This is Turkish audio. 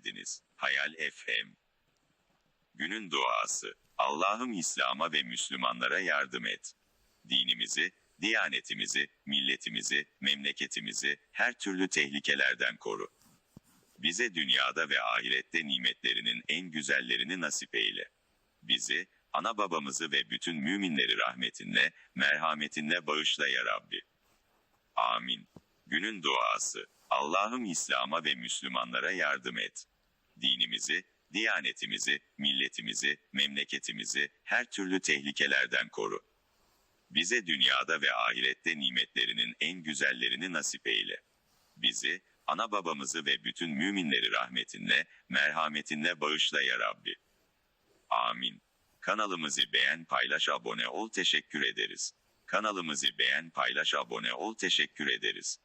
geldiniz. Hayal FM. Günün duası. Allah'ım İslam'a ve Müslümanlara yardım et. Dinimizi, diyanetimizi, milletimizi, memleketimizi her türlü tehlikelerden koru. Bize dünyada ve ahirette nimetlerinin en güzellerini nasip eyle. Bizi, ana babamızı ve bütün müminleri rahmetinle, merhametinle bağışla ya Rabbi. Amin. Günün duası. Allah'ım İslam'a ve Müslümanlara yardım et. Dinimizi, diyanetimizi, milletimizi, memleketimizi her türlü tehlikelerden koru. Bize dünyada ve ahirette nimetlerinin en güzellerini nasip eyle. Bizi, ana babamızı ve bütün müminleri rahmetinle, merhametinle bağışla ya Rabbi. Amin. Kanalımızı beğen, paylaş, abone ol, teşekkür ederiz. Kanalımızı beğen, paylaş, abone ol, teşekkür ederiz.